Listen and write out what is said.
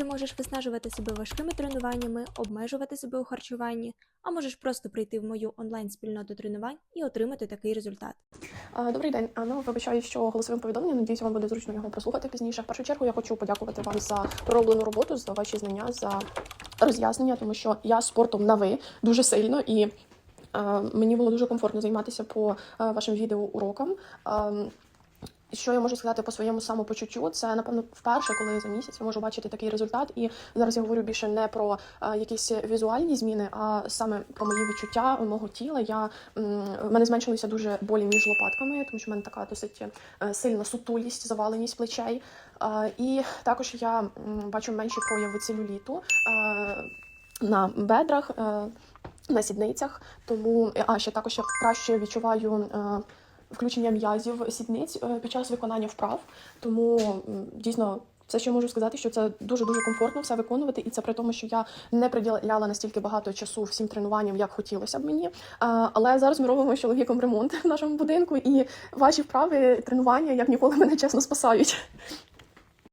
Ти можеш виснажувати себе важкими тренуваннями, обмежувати себе у харчуванні, а можеш просто прийти в мою онлайн-спільноту тренувань і отримати такий результат. Добрий день. Ну, вибачаю, що голосовим повідомленням. Надіюсь, вам буде зручно його прослухати пізніше. В першу чергу я хочу подякувати вам за пророблену роботу, за ваші знання, за роз'яснення, тому що я спортом на ви дуже сильно і мені було дуже комфортно займатися по вашим відеоурокам. Е, що я можу сказати по своєму самопочуттю? Це напевно вперше, коли за місяць я можу бачити такий результат. І зараз я говорю більше не про е, якісь візуальні зміни, а саме про мої відчуття мого тіла. Я в мене зменшилися дуже болі між лопатками, тому що в мене така досить е, сильна сутулість, заваленість плечей. Е, і також я м, бачу менші прояви целюліту е, на бедрах. е, На сідницях, тому а ще також я краще відчуваю е, включення м'язів сідниць е, під час виконання вправ. Тому дійсно. Все, що я можу сказати, що це дуже дуже комфортно все виконувати, і це при тому, що я не приділяла настільки багато часу всім тренуванням, як хотілося б мені. Але зараз ми робимо чоловіком ремонт в нашому будинку, і ваші вправи тренування як ніколи мене чесно спасають.